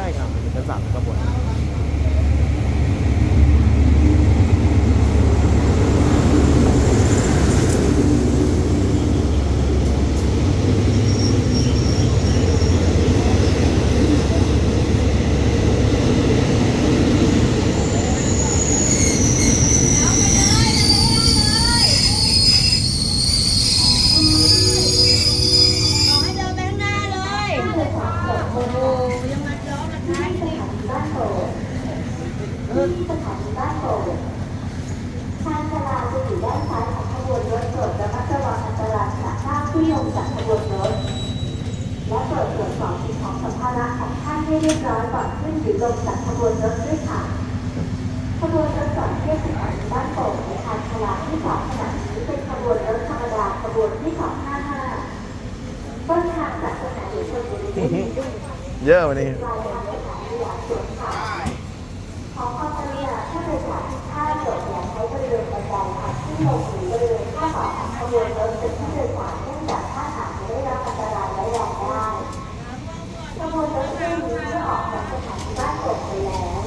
ใช่ครับเป็นชั้นสามข้างบนบอกให้เดินโอ้โห ยังมาล้อมาท้ายสิ บ้านโป่ง ที่สถานีบ้านโป่งชานชาลาจะอยู่ด้านซ้ายของขบวนรถโปรดระมัดระวังอันตรายขณะข้ามที่ลงจากขบวนรถ และโปรดตรวจสอบสิ่งของสัมภาระของท่านให้เรียบร้อยก่อนขึ้นหรือลงจากขบวนรถด้วยค่ะ ขบวนรถก่อนเที่ยวสถานีบ้านโป่งในชานชาลาที่สองขณะนี้เป็นขบวนรถธรรมดาขบวนที่สองห้าห้าต้นทางจากสถานีชลบุรีมุ่งหน้าเยอะวันนี้ ขึ้นลงหรือเวณข้างต่อขบวนรถเป็นผู้โดยสารเนื่องจากถ้าหากไม่ได้รับอันตรายร้ายแรงได้ขบวนรถเที่ยวนี้เมื่อออกจากสถานีบ้านโป่งไปแล้ว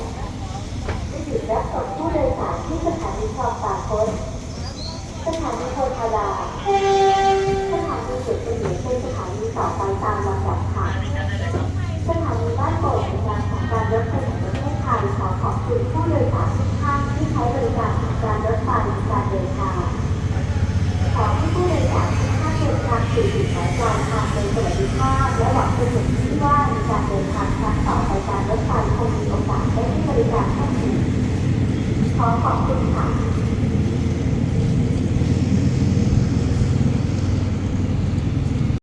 จะหยุดรับส่งผู้โดยสารที่สถานีคลองตากนสถานีโพธาราสถานีจุดเฉลี่ยเป็นสถานีต่อไปตามลำดับค่ะสถานีบ้านโป่งในงานของการรถไฟแห่งประเทศไทยขอขอบคุณผู้โดยสาร สวัสดิภาพและหวังเป็นอย่างยิ่งว่าในการเดินทางครั้งต่อไปการรถไฟคงมีโอกาสได้ให้บริการท่านอีกขอขอบคุณค่ะ